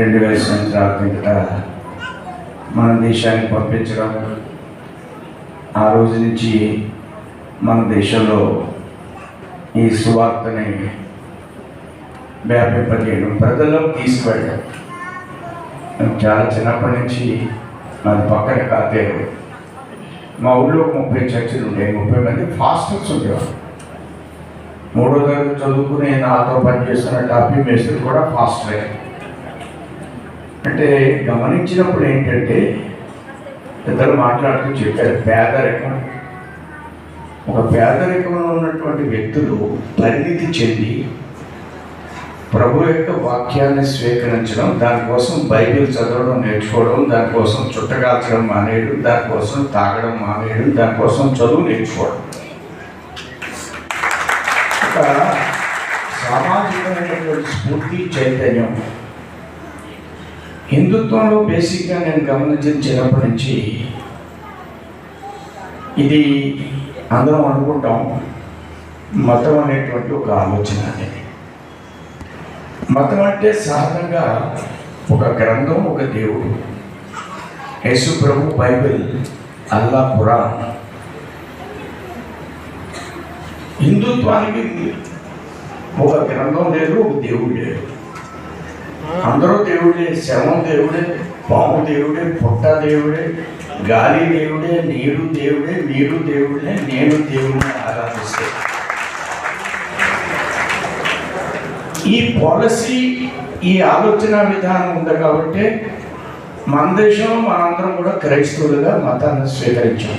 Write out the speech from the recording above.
రెండు వేల సంవత్సరాల కిందట మన దేశానికి పంపించడం ఆ రోజు నుంచి మన దేశంలో ఈ సువార్తని వ్యాపింపజేయడం ప్రజల్లోకి తీసుకువెళ్ళడం. నేను చాలా చిన్నప్పటి నుంచి నాది పక్కన కాతే మా ఊళ్ళో ముప్పై చర్చలు ఉండేవి ముప్పై మంది ఫాస్టర్స్ ఉండేవారు మూడో తరగతి చదువుకునే నాతో పనిచేస్తున్న టాపీ మేస్త్రి కూడా ఫాస్టరే. అంటే గమనించినప్పుడు ఏంటంటే ఇద్దరు మాట్లాడుతూ చెప్పారు పేదరికం ఒక పేదరికంలో ఉన్నటువంటి వ్యక్తులు పరిణితి చెంది ప్రభు యొక్క వాక్యాన్ని స్వీకరించడం దానికోసం బైబిల్ చదవడం నేర్చుకోవడం దానికోసం చుట్టగాల్చడం మానేయడం దానికోసం తాగడం మానేయడం దానికోసం చదువు నేర్చుకోవడం. ఒక సామాజికమైనటువంటి స్ఫూర్తి చైతన్యం హిందుత్వంలో బేసిక్గా నేను గమనించిన చిన్నప్పటి నుంచి ఇది అందరం అనుకుంటాం మతం అనేటువంటి ఒక ఆలోచన అనేది మతం అంటే సహజంగా ఒక గ్రంథం ఒక దేవుడు. యేసు ప్రభు బైబిల్ అల్లా పురాణ్ హిందుత్వానికి ఒక గ్రంథం లేదు ఒక దేవుడు లేదు. అందరూ దేవుడే శవం దేవుడే పాము దేవుడే పుట్ట దేవుడే గాలి దేవుడే నీరు దేవుడే మీరు దేవుడే నేను దేవుడిని ఆరాధిస్తే. ఈ పాలసీ ఈ ఆలోచన విధానం ఉంది కాబట్టి మన దేశంలో మనందరం కూడా క్రైస్తవులుగా మతాన్ని స్వీకరించాం